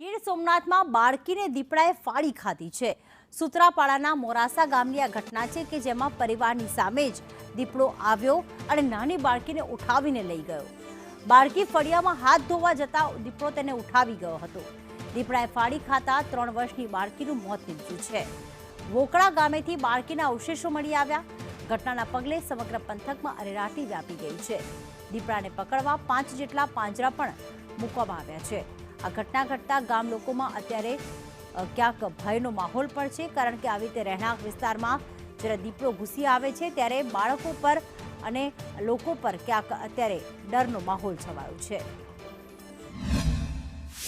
ગીર સોમનાથમાં બાળકીને દીપડાએ ફાળી ખાધી છે. સુત્રાપાડાના મોરાસા ગામની આ ઘટના છે કે જેમાં પરિવારની સામે જ દીપડો આવ્યો અને નાની બાળકીને ઉઠાવીને લઈ ગયો. બાળકી ફળિયામાં હાથ ધોવા જતા દીપડો તેને ઉઠાવી ગયો હતો. દીપડાએ ફાળી ખાતા ત્રણ વર્ષની બાળકીનું મોત નીપજ્યું છે. વોકળા ગામેથી બાળકીના અવશેષો મળી આવ્યા. ઘટનાના પગલે સમગ્ર પંથકમાં અરેરાટી વ્યાપી ગઈ છે. દીપડાને પકડવા પાંચ જેટલા પાંજરા પણ મૂકવામાં આવ્યા છે. આ ઘટના ઘટતા ગામ લોકોમાં અત્યારે ક્યાંક ભયનો માહોલ પણ છે કારણ કે આવી રીતે રહેણાંક વિસ્તારમાં જ્યારે દીપડો ઘૂસી આવે છે ત્યારે બાળકો પર અને લોકો પર ક્યાંક અત્યારે ડરનો માહોલ છવાયો છે.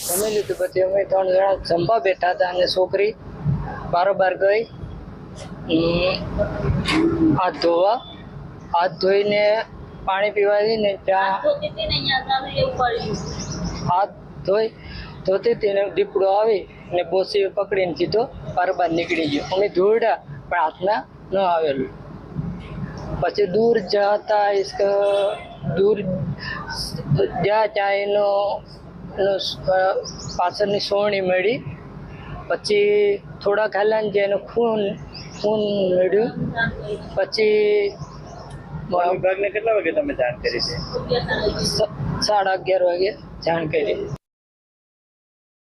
જમી લીધું પછી અમે ત્રણ જણા જમવા બેઠા હતા અને છોકરી બારોબાર ગઈ. હાથ ધોવા. હાથ ધોઈને પાણી પીવાથી ને ત્યાં હાથ ધોઈ ધોતી તેને દીપડો આવી ને બોસી પકડીને સીધો બાર નીકળી ગયો. અમે દોડ્યા પણ હાથમાં ન આવેલું. પછી દૂર જતા દૂર જ્યાં ત્યાં એનો પાછળની સોણી મળી. પછી થોડા હાલ્યા ને જે એનું ખૂન ખૂન મળ્યું પછી વિભાગને કેટલા વાગે તમે જાણ કરી છે? સાડા અગિયાર વાગે જાણ કરી.